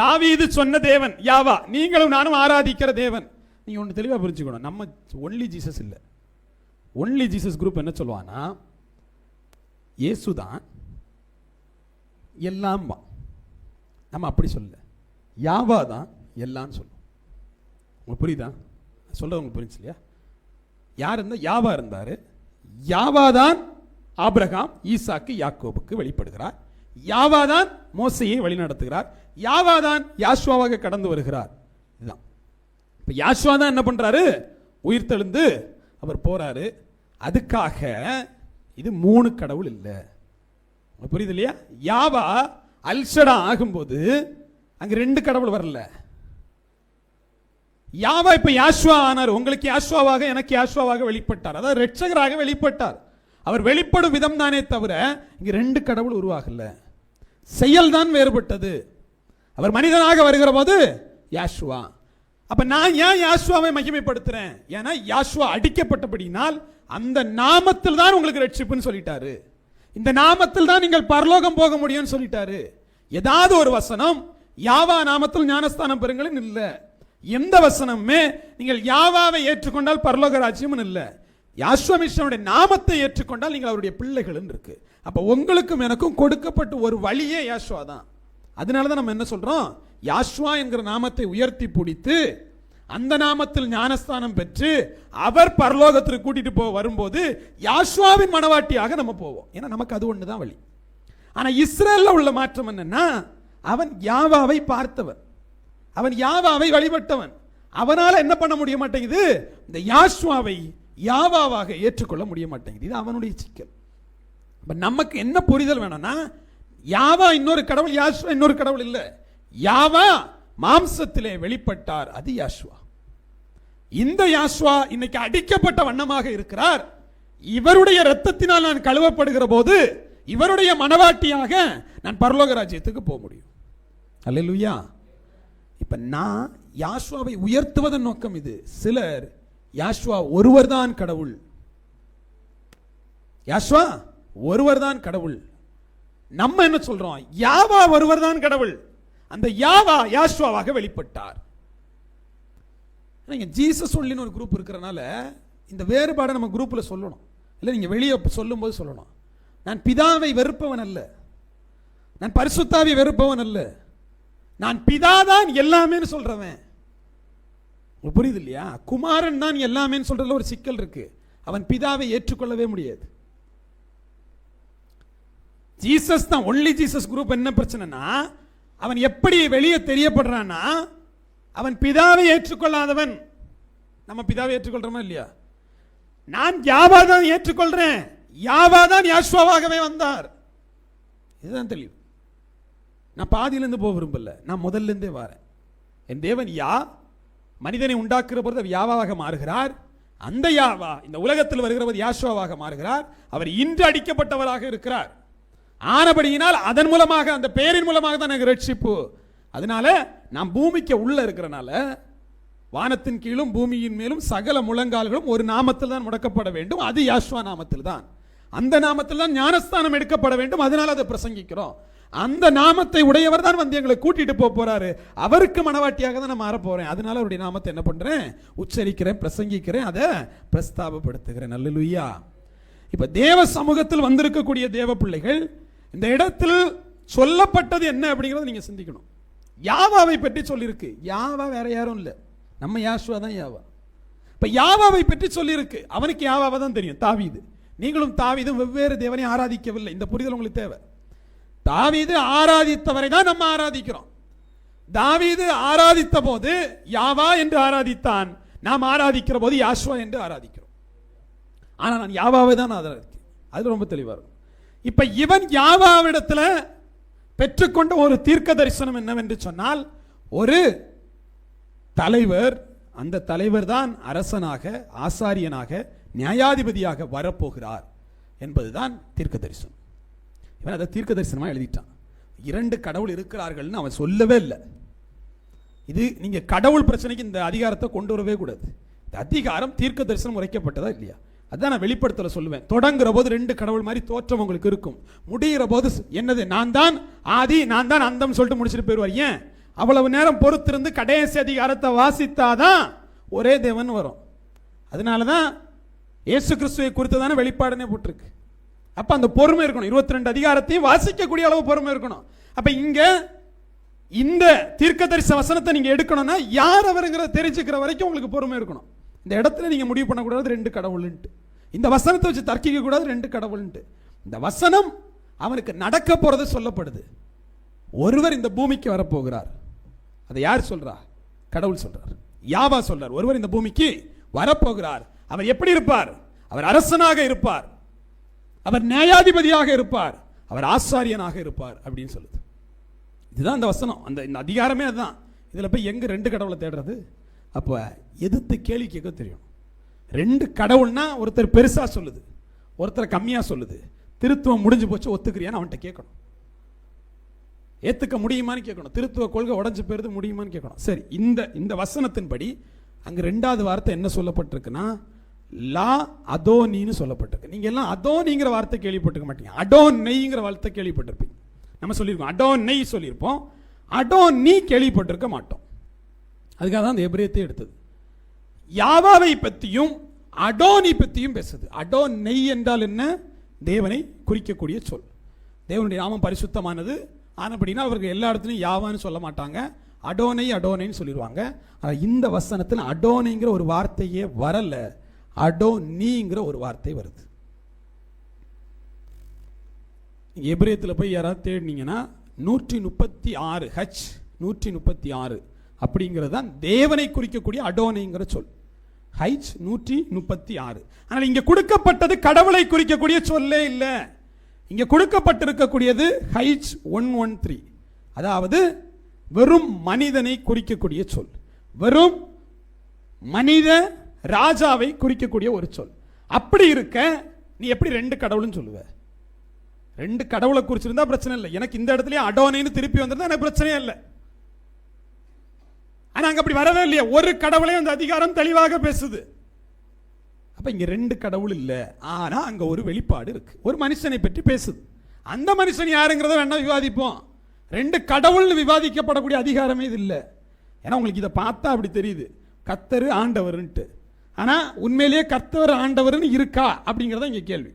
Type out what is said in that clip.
தாவீது சொன்ன தேவன் யாவா நீங்களும் நானும் ஆராதிக்கிற தேவன். நீங்கள் ஒன்று தெளிவாக புரிஞ்சுக்கணும். நம்ம ஒன்லி ஜீசஸ் இல்லை. ஒன்லி ஜீசஸ் குரூப் என்ன சொல்லுவானா இயேசு தான் எல்லாம் நம்ம அப்படி சொல்ல யாவா தான் எல்லாம்னு சொல்லுவோம். உங்களுக்கு புரியுதா? சொல்கிறது உங்களுக்கு புரிஞ்சு இல்லையா? யார் இருந்தால் யாவா இருந்தார். யாவா தான் ஆபிரகாம் ஈசாக்கு யாக்கோபுக்கு வெளிப்படுகிறார். யாவா தான் மோசையை வழிநடத்துகிறார் யாவா தான் யாஷ்வாவாக கடந்து வருகிறார். இதுதான். இப்போ யாஷ்வா தான் என்ன பண்ணுறாரு உயிர் தெழுந்து அவர் போகிறாரு அதுக்காக இது மூணு கடவுள் இல்லை. புரியுது இல்லையா? யாவா அல்சடா ஆகும்போது அங்கே ரெண்டு கடவுள் வரல. யாவா இப்போ யாஷ்வா ஆனார்? உங்களுக்கு யாஷ்வாவாக எனக்கு யாஷ்வாவாக வெளிப்பட்டார். அதாவது ரட்சகராக வெளிப்பட்டார். அவர் வெளிப்படும் விதம் தானே தவிர இங்கே ரெண்டு கடவுள் உருவாகலை. செயல்தான் வேறுபட்டது. அவர் மனிதனாக வருகிற போது யாஷ்வா. அப்போ நான் ஏன் யாஷ்வாவை மகிமைப்படுத்துகிறேன் ஏன்னா யாஷ்வா அடிக்கப்பட்டபடினால் அந்த நாமத்தில் தான் உங்களுக்கு ரட்சிப்புன்னு சொல்லிட்டாரு. இந்த நாமத்தில் தான் நீங்கள் பரலோகம் போக முடியும்னு சொல்லிட்டாரு. ஏதாவது ஒரு வசனம் யாவா நாமத்தில் ஞானஸ்தானம் பெறுங்களேன் இல்லை. எந்த வசனமுமே நீங்கள் யாவாவை ஏற்றுக்கொண்டால் பரலோக ராஜ்யம்னு இல்லை. யாஸ்வமிஷனுடைய நாமத்தை ஏற்றுக்கொண்டால் நீங்கள் அவருடைய பிள்ளைகள் இருக்கு. அப்போ உங்களுக்கும் எனக்கும் கொடுக்கப்பட்ட ஒரு வழியே யாஷ்வா தான். அதனால தான் நம்ம என்ன சொல்கிறோம் யாஷ்வா என்கிற நாமத்தை உயர்த்தி பிடித்து அந்த நாமத்தில் ஞானஸ்தானம் பெற்று அவர் பரலோகத்திற்கு கூட்டிகிட்டு போக வரும்போது யாஷ்வாவின் மனவாட்டியாக நம்ம போவோம். ஏன்னா நமக்கு அது ஒன்று தான் வழி. ஆனால் இஸ்ரேலில் உள்ள மாற்றம் என்னன்னா அவன் யாவாவை பார்த்தவன். அவன் யாவாவை வழிபட்டவன். அவனால் என்ன பண்ண முடிய மாட்டேங்குது? இந்த யாஷ்வாவை யாவாவாக ஏற்றுக்கொள்ள முடிய மாட்டேங்குது இது அவனுடைய சிக்கல். இப்போ நமக்கு என்ன புரிதல் வேணும்னா யாவா இன்னொரு கடவுள் யாஷ்வா இன்னொரு கடவுள் இல்லை. யாவா மாம்சத்திலே வெளிப்பட்டார் அது யாஷ்வா. இந்த யாஷ்வா இன்னைக்கு அடிக்கப்பட்ட வண்ணமாக இருக்கிறார். இவருடைய ரத்தத்தினால் நான் கழுவப்படுகிற போது இவருடைய மனவாட்டியாக நான் பரலோக ராஜ்யத்துக்கு போக முடியும். அல்ல அல்லேலூயா. இப்போ நான் யாஷ்வாவை உயர்த்துவதன் நோக்கம் இது. சிலர் யாஷ்வா ஒருவர்தான் கடவுள். யாஷ்வா ஒருவர்தான் கடவுள். நம்ம என்ன சொல்றோம்? யாவா ஒருவர்தான் கடவுள். அந்த யாவா யாஷ்வாவாக வெளிப்பட்டார். நீங்க ஜீசஸ் ஒன்லின்னு ஒரு குரூப் இருக்கிறனால இந்த வேறுபாடை நம்ம குரூப்பில் சொல்லணும். இல்லை நீங்கள் வெளியே சொல்லும்போது சொல்லணும். நான் பிதாவை வெறுப்பவன் அல்ல. நான் பரிசுத்தாவை வெறுப்பவன் அல்ல. நான் பிதாதான் எல்லாமேன்னு சொல்றவன். புரியுது இல்லையா குமாரன் தான் எல்லாமேன்னு சொல்கிறதுல ஒரு சிக்கல் இருக்குது அவன் பிதாவை ஏற்றுக்கொள்ளவே முடியாது. ஜீசஸ் தான் ஒன்லி ஜீசஸ் குரூப் என்ன பிரச்சனைனா அவன் எப்படி வெளியே தெரியப்படுறான்னா அவன் பிதாவை ஏற்றுக்கொள்ளாதவன். நம்ம பிதாவை ஏற்றுக்கொள்கிறோமா இல்லையா? நான் யாவா தான் ஏற்றுக்கொள்கிறேன் யாவா தான் யாஷ்வாவாகவே வந்தார். இதுதான் தெளிவு. நான் பாதியிலேருந்து போக விரும்பல. நான் முதல்லேருந்தே வரேன். என் தேவன் யா மனிதனை உண்டாக்குற பொழுது யாவாவாக மாறுகிறார்? அந்த யாவா இந்த உலகத்தில் வருகிறவர் யாஷுவாவாக மாறுகிறார். அவர் இன்று அடிக்கப்பட்டவராக இருக்கிறார். ஆனபடியினால் அதன் மூலமாக அந்த பெயரின் மூலமாக தான் எனக்கு ரட்சிப்பு அதனால நாம் பூமிக்கு உள்ள இருக்கிறனால வானத்தின் கீழும் பூமியின் மேலும் சகல முழங்கால்களும் ஒரு நாமத்தில் தான் முடக்கப்பட வேண்டும். அது யாஷ்வா நாமத்தில் தான் அந்த நாமத்தில் தான் ஞானஸ்தானம் எடுக்கப்பட வேண்டும். அதனால அதை பிரசங்கிக்கிறோம். அந்த நாமத்தை உடையவர் தான் வந்து எங்களை கூட்டிட்டு போக போறாரு. அவருக்கு மனவாட்டியாக தான் நான் மாற போறேன். அதனால அவருடைய நாமத்தை என்ன பண்றேன்? உச்சரிக்கிறேன் பிரசங்கிக்கிறேன் அதை பிரஸ்தாபப்படுத்துகிறேன். நல்லலுய்யா இப்ப தேவ சமூகத்தில் வந்திருக்கக்கூடிய தேவ பிள்ளைகள் இந்த இடத்தில் சொல்லப்பட்டது என்ன அப்படிங்கிறத நீங்க சிந்திக்கணும். யாவாவை பற்றி சொல்லியிருக்கு. யாவா வேற யாரும் இல்லை. நம்ம யாஷ்வா தான் யாவா. இப்போ யாவாவை பற்றி சொல்லியிருக்கு. அவனுக்கு யாவாவை தான் தெரியும். தாவிது. நீங்களும் தாவிதும் வெவ்வேறு தேவனை ஆராதிக்கவில்லை. இந்த புரிதல் உங்களுக்கு தேவை. தாவீது ஆராதித்தவரை தான் நம்ம ஆராதிக்கிறோம். தாவீது ஆராதித்த போது யாவா என்று ஆராதித்தான். நாம் ஆராதிக்கிற போது யாஷ்வா என்று ஆராதிக்கிறோம். ஆனால் நான் யாவாவை தான் ஆராதிக்கிறேன். அது ரொம்ப தெளிவாக இருக்கும். இவன் யாவாவிடத்தில் பெற்றுக்கொண்ட ஒரு தீர்க்க தரிசனம் என்னவென்று சொன்னால் ஒரு தலைவர் அந்த தலைவர் தான் அரசனாக ஆசாரியனாக நியாயாதிபதியாக வரப்போகிறார் என்பதுதான் தீர்க்க தரிசனம் இவன் அதை தீர்க்க தரிசனமாக எழுதிட்டான். இரண்டு கடவுள் இருக்கிறார்கள்னு அவன் சொல்லவே இல்லை. இது நீங்கள் கடவுள் பிரச்சனைக்கு இந்த அதிகாரத்தை கொண்டு வரவே கூடாது. இந்த அதிகாரம் தீர்க்க தரிசனம் உரைக்கப்பட்டதா இல்லையா? அதான் நான் வெளிப்படுத்தல சொல்லுவேன். தொடங்குற போது ரெண்டு கடவுள் மாதிரி தோற்றம் உங்களுக்கு இருக்கும். முடிகிற போது என்னது? நான் தான் ஆதி நான் தான் அந்தம் சொல்லிட்டு முடிச்சுட்டு போயிடுவார். ஏன்? அவ்வளவு நேரம் பொறுத்திருந்து கடைசி அதிகாரத்தை வாசித்தாதான் ஒரே தேவன் வரும். அதனால தான் இயேசு கிறிஸ்துவை குறித்து தானே வெளிப்பாடுனே போட்டிருக்கு. அப்போ அந்த பொறுமை இருக்கணும். இருபத்தி ரெண்டு அதிகாரத்தையும் வாசிக்கக்கூடிய அளவு பொறுமை இருக்கணும். அப்போ இங்கே இந்த தீர்க்கதரிச வசனத்தை நீங்கள் எடுக்கணும்னா யார் அவருங்கிறத தெரிஞ்சுக்கிற வரைக்கும் உங்களுக்கு பொறுமை இருக்கணும். இந்த இடத்துல நீங்கள் முடிவு பண்ணக்கூடாது ரெண்டு கடவுள்ன்ட்டு. இந்த வசனத்தை வச்சு தர்க்கிக்க கூடாது ரெண்டு கடவுள்ன்ட்டு. இந்த வசனம் அவனுக்கு நடக்க போகிறது சொல்லப்படுது. ஒருவர் இந்த பூமிக்கு வரப்போகிறார். அதை யார் சொல்கிறா கடவுள் சொல்கிறார் யாவா சொல்றார். ஒருவர் இந்த பூமிக்கு வரப்போகிறார். அவர் எப்படி இருப்பார்? அவர் அரசனாக இருப்பார். அவர் நியாயாதிபதியாக இருப்பார். அவர் ஆசாரியனாக இருப்பார் அப்படின்னு சொல்லுது. இதுதான் அந்த வசனம். அந்த இந்த அதிகாரமே அதுதான். இதில் போய் எங்கே ரெண்டு கடவுளை தேடுறது? அப்போ எதிர்த்து கேள்வி கேட்க தெரியும். ரெண்டு கடவுள்னா ஒருத்தர் பெருசாக சொல்லுது. ஒருத்தர் கம்மியாக சொல்லுது. திருத்துவம் முடிஞ்சு போச்சு ஒத்துக்கிறியான்னு அவன்கிட்ட கேட்கணும். ஏற்றுக்க முடியுமான்னு கேட்கணும். திருத்துவ கொள்கை உடஞ்சி போயிருது முடியுமான்னு கேட்கணும். சரி இந்த இந்த வசனத்தின்படி அங்கே ரெண்டாவது வார்த்தை என்ன சொல்லப்பட்டிருக்குன்னா லா அதோனின்னு சொல்லப்பட்டிருக்கு. நீங்கள் எல்லாம் அதோனிங்கிற வார்த்தை கேள்விப்பட்டிருக்க மாட்டீங்க. அடோன் நெய்ங்கிற வார்த்தை கேள்விப்பட்டிருப்பீங்க. நம்ம சொல்லியிருக்கோம். அடோன் நெய் சொல்லியிருப்போம். அடோன் நீ கேள்விப்பட்டிருக்க மாட்டோம். அதுக்காக தான் அந்த எபிரியத்தை எடுத்தது. யாவாவை பற்றியும் அடோனி பற்றியும் பேசுது. அடோன் நெய் என்றால் என்ன? தேவனை குறிக்கக்கூடிய சொல். தேவனுடைய நாமம் பரிசுத்தமானது. ஆனப்படினா அவர்கள் எல்லா இடத்துலையும் யாவான்னு சொல்ல மாட்டாங்க. அடோனை அடோனைன்னு சொல்லிடுவாங்க. ஆனால் இந்த வசனத்தில் அடோனைங்கிற ஒரு வார்த்தையே வரலை. அடோனிங்கிற ஒரு வார்த்தை வருது. எபிரேயத்தில் போய் யாராவது தேடினீங்கன்னா நூற்றி முப்பத்தி ஆறு ஹச் நூற்றி முப்பத்தி ஆறு அப்படிங்கிறது தான் தேவனை குறிக்கக்கூடிய அடோனைங்கிற சொல். ஹைச் நூற்றி முப்பத்தி ஆறு ஆனால் இங்கே கொடுக்கப்பட்டது கடவுளை குறிக்கக்கூடிய சொல்லே இல்லை. இங்கே கொடுக்கப்பட்டிருக்கக்கூடியது ஹைச் ஒன் ஒன் த்ரீ. அதாவது வெறும் மனிதனை குறிக்கக்கூடிய சொல். வெறும் மனித ராஜாவை குறிக்கக்கூடிய ஒரு சொல். அப்படி இருக்க நீ எப்படி ரெண்டு கடவுள்னு சொல்லுவ? ரெண்டு கடவுளை குறிச்சிருந்தா பிரச்சனை இல்லை. எனக்கு இந்த இடத்துலயே அடோனைன்னு திருப்பி வந்திருந்தா எனக்கு பிரச்சனையே இல்லை. ஆனா அங்க அப்படி வரவே இல்லையா. ஒரு கடவுளே அந்த அதிகாரம் தெளிவாக பேசுது. அப்ப இங்க ரெண்டு கடவுள் இல்லை. ஆனா அங்க ஒரு வெளிப்பாடு இருக்கு. ஒரு மனுஷனை பற்றி பேசுது. அந்த மனுஷன் யாருங்கிறத வேணா விவாதிப்போம். ரெண்டு கடவுள்னு விவாதிக்கப்படக்கூடிய அதிகாரமே இது இல்லை. ஏன்னா உங்களுக்கு இதை பார்த்தா அப்படி தெரியுது. கத்தரு ஆண்டவர்ன்ட்டு. ஆனா உண்மையிலேயே கர்த்தவர் ஆண்டவர்னு இருக்கா அப்படிங்கிறத இங்கே கேள்வி.